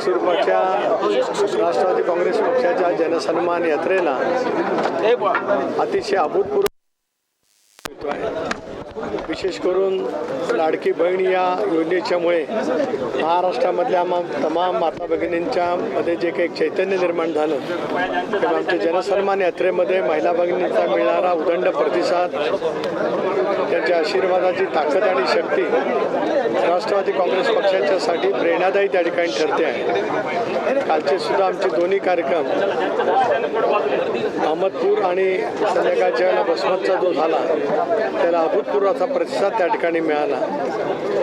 लातूरच्या राष्ट्रवादी काँग्रेस पक्षाच्या जनसन्मान यात्रेला अतिशय अभूतपूर्व आहे. विशेष करून लाडकी बहीण या योजनेच्यामुळे महाराष्ट्रामधल्या मा तमाम माता भगिनींच्या मध्ये जे काही चैतन्य निर्माण झालं तेव्हा आमच्या जनसन्मान यात्रेमध्ये महिला भगिनींचा मिळणारा उदंड प्रतिसाद त्यांच्या आशीर्वादाची ताकद आणि शक्ती राष्ट्रवादी काँग्रेस पक्षाच्यासाठी प्रेरणादायी त्या ठिकाणी ठरते आहे. कालचे सुद्धा आमचे दोन्ही कार्यक्रम अहमदपूर आणि संध्याकाळच्या वेळेला बसमतचा जो झाला त्याला अभूतपूर्व असा प्रतिसाद त्या ठिकाणी मिळाला.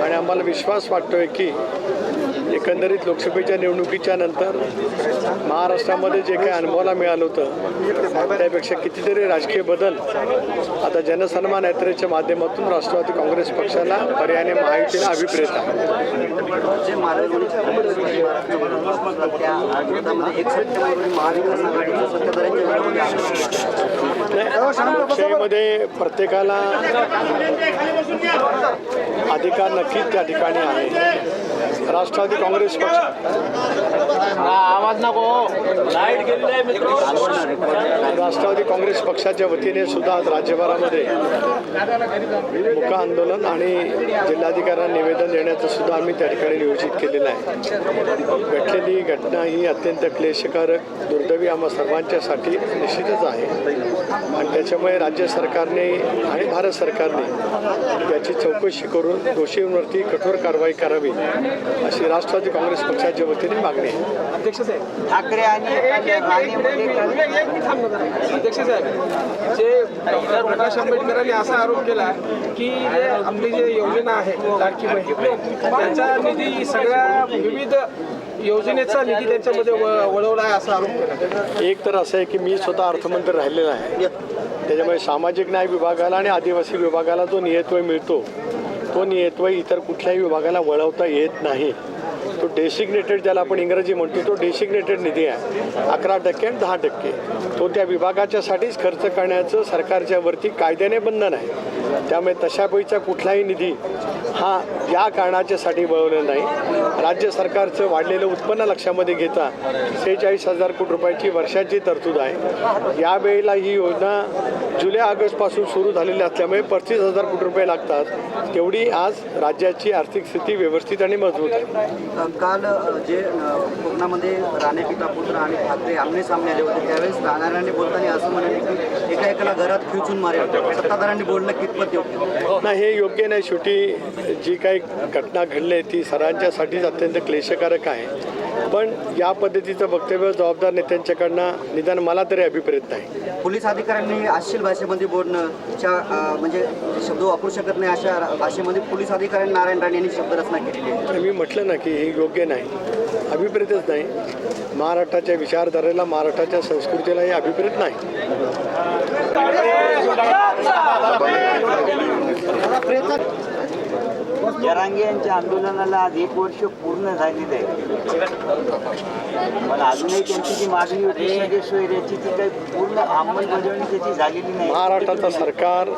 आणि आम्हाला विश्वास वाटतोय की एकंदरीत लोकसभेच्या निवडणुकीच्या नंतर महाराष्ट्रामध्ये जे काही अनुभवाला मिळालं होतं त्यापेक्षा कितीतरी राजकीय बदल आता जनसन्मान यात्रेच्या माध्यमातून राष्ट्रवादी काँग्रेस पक्षाला पर्यायाने महायुतीला अभिप्रेत आहे. लोकशाहीमध्ये प्रत्येकाला अधिकार नक्कीच त्या ठिकाणी आहे. राष्ट्रवादी काँग्रेस पक्ष. आवाज नको. लाइट गेलेला राष्ट्रवादी काँग्रेस पक्षाच्या वतीने सुद्धा आज राज्यभरामध्ये मुक आंदोलन आणि जिल्हाधिकाऱ्यांना निवेदन देण्याचं सुद्धा आम्ही त्या ठिकाणी नियोजित केलेलं आहे. घडलेली घटना ही अत्यंत क्लेशकारक दुर्दैवी आम्हा सर्वांच्यासाठी निश्चितच आहे. आणि त्याच्यामुळे राज्य सरकारने आणि भारत सरकारने याची चौकशी करून दोषींवरती कठोर कारवाई करावी. अशी राष्ट्रवादी काँग्रेस पक्षाच्या वतीने मागणी आहे ठाकरे आणि अध्यक्ष साहेब जे डॉक्टर प्रकाश आंबेडकरांनी असा आरोप केला की जे आपली जे योजना आहे लाडकी बहीण त्याचा निधी सगळ्या विविध योजनेचा निधी त्यांच्यामध्ये व- वळवला आहे असा आरोप केला एक तर असं आहे की मी स्वतः अर्थमंत्री राहिलेला आहे त्याच्यामुळे सामाजिक न्याय विभागाला आणि आदिवासी विभागाला जो नियत्वय मिळतो तो नियत्वय इतर कुठल्याही विभागाला वळवता येत नाही. तो डेसिग्नेटेड ज्याला आपण इंग्रजी म्हणतो तो डेसिग्नेटेड निधी आहे. अकरा टक्के आणि दहा टक्के. तो त्या विभागाच्यासाठीच खर्च करण्याचं सरकारच्या वरती कायद्याने बंधन आहे. त्यामुळे तशापैकीचा कुठलाही निधी हा या कारणाच्यासाठी वळवलेला नाही. राज्य सरकारचं वाढलेलं उत्पन्न लक्षामध्ये घेता सेहेचाळीस हजार कोटी रुपयाची वर्षाची तरतूद आहे. यावेळेला ही योजना जुलै ऑगस्टपासून सुरू झालेली असल्यामुळे पस्तीस हजार कोटी रुपये लागतात. तेवढी आज राज्याची आर्थिक स्थिती व्यवस्थित आणि मजबूत आहे. काल जे कोकणामध्ये राणे पिता पुत्र आणि ठाकरे आमने सामने आले होते त्यावेळेस राहणाऱ्यांनी बोलताना असं म्हणाले की एका एकाला घरात खिळचून मारेल. सत्ताधाऱ्यांनी बोलणं कितपत योग्य? नाही हे योग्य नाही. शेवटी जी काही घटना घडली आहे ती सर्वांच्यासाठीच अत्यंत क्लेशकारक आहे. पण या पद्धतीचं वक्तव्य जबाबदार नेत्यांच्याकडनं निदान मला तरी अभिप्रेत नाही. पोलीस अधिकाऱ्यांनी आश्शील भाषेमध्ये बोलणं म्हणजे शब्द वापरू शकत नाही अशा भाषेमध्ये पोलीस अधिकाऱ्यांनी नारायण राणे यांनी शब्दरचना केलेली आहे. मी म्हटलं ना की हे योग्य नाही. अभिप्रेतच नाही. महाराष्ट्राच्या विचारधारेला महाराष्ट्राच्या संस्कृतीला हे अभिप्रेत नाही. जरांगे यांच्या आंदोलनाला आज एक वर्ष पूर्ण झालेलं आहे पण अजूनही त्यांची जी मागणी होती सोयऱ्याची ती काही पूर्ण अंमलबजावणी त्याची झालेली नाही. महाराष्ट्राचं सरकार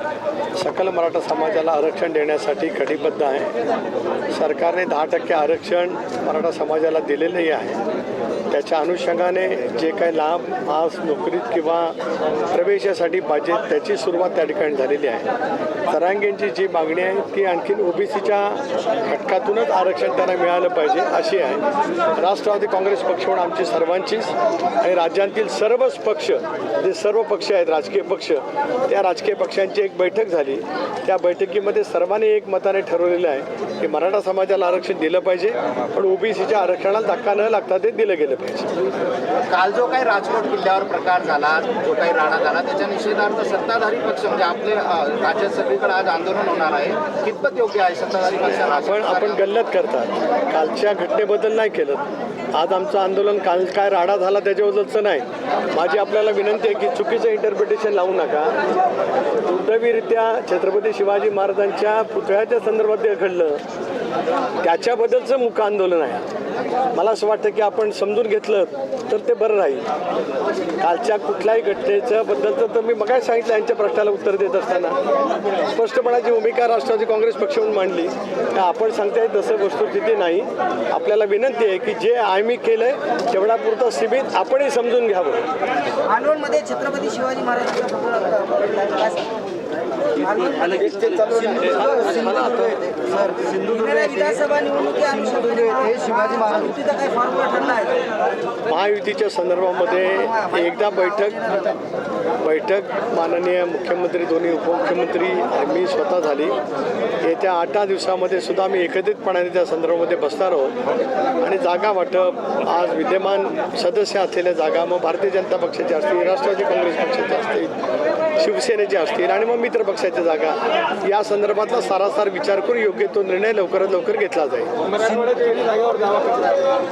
सकल मराठा समाजाला आरक्षण देण्यासाठी कटिबद्ध आहे. सरकारने दहा टक्के आरक्षण मराठा समाजाला दिलेलंही आहे. त्याच्या अनुषंगाने जे काही लाभ आज नोकरीत किंवा प्रवेशासाठी पाहिजे त्याची सुरुवात त्या ठिकाणी झालेली आहे. तरांगेंची जी मागणी आहे ती आणखीन ओबीसीच्या घटकातूनच आरक्षण त्यांना मिळालं पाहिजे अशी आहे. राष्ट्रवादी काँग्रेस पक्ष म्हणून आमची सर्वांचीच आणि राज्यातील सर्वच पक्ष जे सर्व पक्ष आहेत राजकीय पक्ष त्या राजकीय पक्षांची एक बैठक झाली. त्या बैठकीमध्ये सर्वांनी एक मताने ठरवलेलं आहे की मराठा समाजाला आरक्षण दिलं पाहिजे पण ओबीसीच्या आरक्षणाला धक्का न लागता ते दिलं गेलं पाहिजे. काल जो काही राजकोट किल्ल्यावर प्रकार झाला जो काही राडा झाला त्याच्या निषेधार्थ सत्ताधारी पक्ष म्हणजे आपले राज्यात सगळीकडे आज आंदोलन होणार आहे. कितपत योग्य आहे सत्ताधारी पक्षाला आपण आपण गल्लत करतात. कालच्या घटनेबद्दल नाही केलं. आज आमचं आंदोलन काल काय राडा झाला त्याच्याबद्दलचं नाही. माझी आपल्याला विनंती आहे की चुकीचं इंटरप्रिटेशन लावू नका. दुर्दैवीरित्या छत्रपती शिवाजी महाराजांच्या पुतळ्याच्या संदर्भात जे घडलं. त्याच्याबद्दलचं मुख आंदोलन आहे. मला असं वाटतं की आपण समजून घेतलं तर ते बरं राहील. कालच्या कुठल्याही घटनेच्या बद्दलचं तर मी मगाच सांगितलं यांच्या प्रश्नाला उत्तर देत असताना. स्पष्टपणाची भूमिका राष्ट्रवादी काँग्रेस पक्षाहून मांडली. तर आपण सांगताय तसं वस्तुस्थिती नाही. आपल्याला विनंती आहे की जे आम्ही केलंय तेवढ्यापुरतं सीमित आपणही समजून घ्यावं. मालवणमध्ये छत्रपती शिवाजी महाराजांचा विधानसभा निवडणुकी शिवाजी महाराज काही फॉर्म्युला ठरला आहे. महायुतीच्या संदर्भामध्ये एकदा बैठक बैठक माननीय मुख्यमंत्री दोन्ही उपमुख्यमंत्री मी स्वतः झाली. येत्या आठ दहा दिवसामध्ये सुद्धा आम्ही एकत्रितपणाने त्या संदर्भामध्ये बसणार आहोत. आणि जागा वाटप आज विद्यमान सदस्य असलेल्या जागा मग भारतीय जनता पक्षाच्या असतील राष्ट्रवादी काँग्रेस पक्षाच्या असतील शिवसेनेच्या असतील आणि मग मित्र पक्षाच्या जागा. या संदर्भातला सारासार विचार करून योग्य तो निर्णय लवकरात लवकर घेतला जाईल.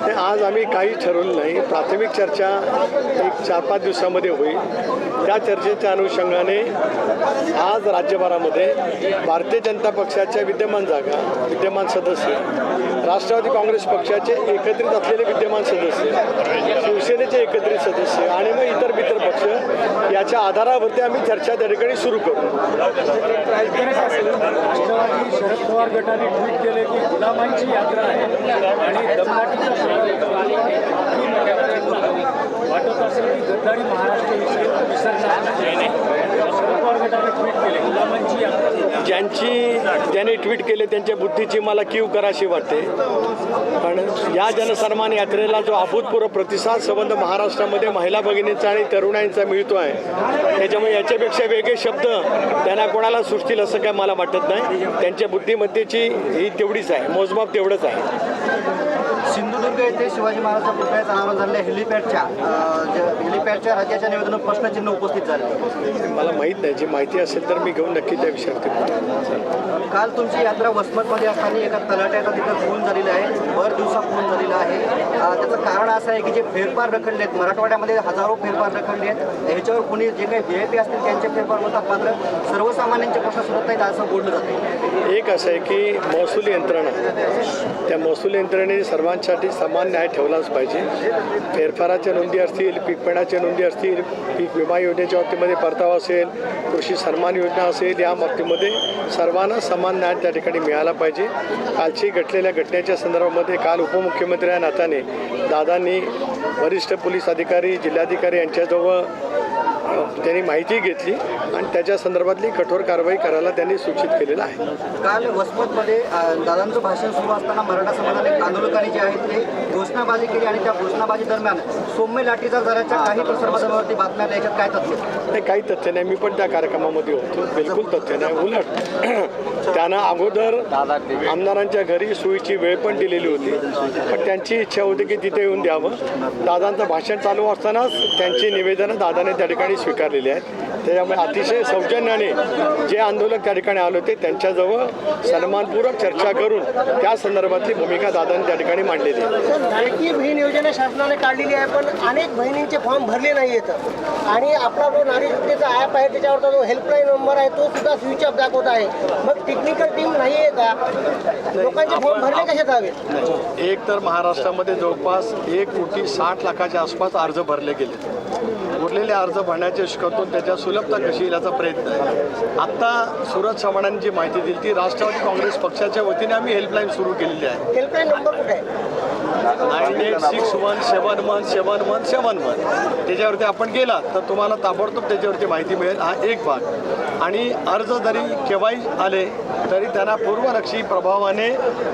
ते आज आम्ही काही ठरवलं नाही. प्राथमिक चर्चा एक चार पाच दिवसामध्ये होईल. त्या चर्चेच्या अनुषंगाने आज राज्यभरामध्ये भारतीय जनता पक्षाच्या विद्यमान जागा विद्यमान सदस्य राष्ट्रवादी काँग्रेस पक्षाचे एकत्रित असलेले विद्यमान सदस्य शिवसेनेचे एकत्रित सदस्य आणि मग इतर मित्र पक्ष याच्या आधारावरती आम्ही चर्चा त्या ठिकाणी सुरू करू. राष्ट्रवादी शरद पवार गटाने ट्विट केले की गुलामांची यात्रा आहे आणि दमदाटीचा वाटत असेल की गद्दारी महाराष्ट्र विसरणार शरद पवार गटाने ट्विट केले गुलामांची यात्रा. ज्यांची ज्याने ट्विट केले त्यांच्या बुद्धीची मला कीव कराशी वाटते. पण या जनसन्मान यात्रेला जो अभूतपूर्व प्रतिसाद संबंध महाराष्ट्रामध्ये महिला भगिनींचा आणि तरुणांचा मिळतो आहे त्याच्यामुळे याच्यापेक्षा वेगळे शब्द त्यांना कोणाला सुचतील असं काय मला वाटत नाही. त्यांच्या बुद्धिमत्तेची ही तेवढीच आहे मोजमाप तेवढंच आहे. सिंधुदुर्ग येथे शिवाजी महाराजांच्या पुतळ्याचं अनावरण झालेल्या हेलिपॅडच्या हेलिपॅडच्या राज्याच्या निवेदनात प्रश्नचिन्ह उपस्थित झाले. मला माहीत नाही जी माहिती असेल तर मी घेऊन नक्की त्या बोलेन. काल तुमची यात्रा वसमतमध्ये असताना एका तलाट्याचा तिथं खून झालेला आहे भर दिवसा खून झालेला आहे. त्याचं कारण असं आहे की जे फेरफार रखडले आहेत मराठवाड्यामध्ये हजारो फेरफार रखडले आहेत. ह्याच्यावर कुणी जे काही व्ही आय पी असतील त्यांचे फेरफार होतात मात्र सर्वसामान्यांचे प्रश्न सुटत नाहीत असं बोललं जातं एक असं आहे की महसूल यंत्रणा त्या महसूल यंत्रणेने सर्वांसाठी समान न्याय ठेवलाच पाहिजे. फेरफाराच्या नोंदी असतील पीकपेणाच्या नोंदी असतील पीक विमा योजनेच्या बाबतीमध्ये परतावा असेल कृषी सन्मान योजना असेल या बाबतीमध्ये सर्वांना समान न्याय त्या ठिकाणी मिळाला पाहिजे. कालची घटलेल्या घटनेच्या संदर्भामध्ये काल उपमुख्यमंत्री या नात्याने दादांनी वरिष्ठ पोलीस अधिकारी जिल्हाधिकारी यांच्याजवळ त्यांनी माहिती घेतली आणि त्याच्या संदर्भातली कठोर कारवाई करायला त्यांनी सूचित केलेलं आहे. काल वसमतमध्ये दादांचं भाषण सुरू असताना मराठा समाजाने आंदोलकांनी जे आहेत ते घोषणाबाजी केली आणि त्या घोषणाबाजी दरम्यान सौम्य लाठीचार्ज झाल्याच्या काही प्रसारमाध्यमावरती बातम्या आल्या. याच्यात काय तथ्य? नाही काही तथ्य नाही. मी पण त्या कार्यक्रमामध्ये होतो. बिलकुल तथ्य नाही. उलट त्यानं अगोदर आमदारांच्या घरी सोयीची वेळ पण दिलेली होती. पण त्यांची इच्छा होती की तिथे येऊन द्यावं. दादांचं भाषण चालू असतानाच त्यांची निवेदनं दादाने त्या ठिकाणी स्वीकारलेली आहेत. त्याच्यामुळे अतिशय सौजन्याने जे आंदोलक त्या ठिकाणी आले होते त्यांच्याजवळ सन्मानपूर्वक चर्चा करून त्या संदर्भातली भूमिका दादांनी त्या ठिकाणी मांडलेली आहे. लाडकी बहीण योजना शासनाने काढलेली आहे पण अनेक बहिणींचे फॉर्म भरले नाही येत. आणि आपला जो नारी शक्तीचा ॲप आहे त्याच्यावरचा जो हेल्पलाईन नंबर आहे तो सुद्धा स्विच ऑफ दाखवत आहे. मग टेक्निकल टीम नाही आहे का? लोकांचे फॉर्म भरले कशात हवे? एक तर महाराष्ट्रामध्ये जवळपास एक कोटी साठ लाखाच्या आसपास अर्ज भरले गेले. उरलेले अर्ज भरण्याचे शिकवतो त्याच्या सुलभता कशी येईल याचा प्रयत्न आहे. आत्ता सुरत चव्हाणांनी जी माहिती दिली ती राष्ट्रवादी काँग्रेस पक्षाच्या वतीने आम्ही हेल्पलाईन सुरू केलेली आहे. हेल्पलाईन नंबर कुठे nine eight six one seven one seven one seven one त्याच्यावरती आपण गेलात तर तुम्हाला ताबडतोब त्याच्यावरती माहिती मिळेल. हा एक भाग. आणि अर्ज जरी केव्हाही आले तरी त्यांना पूर्वलक्षी प्रभावाने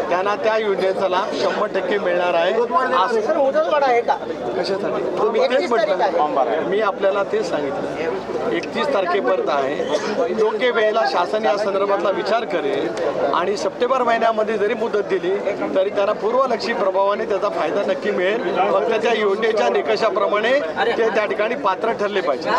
त्यांना त्या योजनेचा लाभ शंभर टक्के मिळणार आहे. असं सर मुदतवाढ आहे का? कशासाठी? मी तेच 31 तारीख म्हटलं. मी आपल्याला तेच सांगितलं. एकतीस तारखेपर्यंत आहे. योग्य वेळेला शासन या संदर्भातला विचार करेल आणि सप्टेंबर महिन्यामध्ये जरी मुदत दिली तरी त्यांना पूर्वलक्षी प्रभावाने त्याचा फायदा नक्की मिळेल. फक्त त्या योजनेच्या निकषाप्रमाणे ते त्या ठिकाणी पात्र ठरले पाहिजे.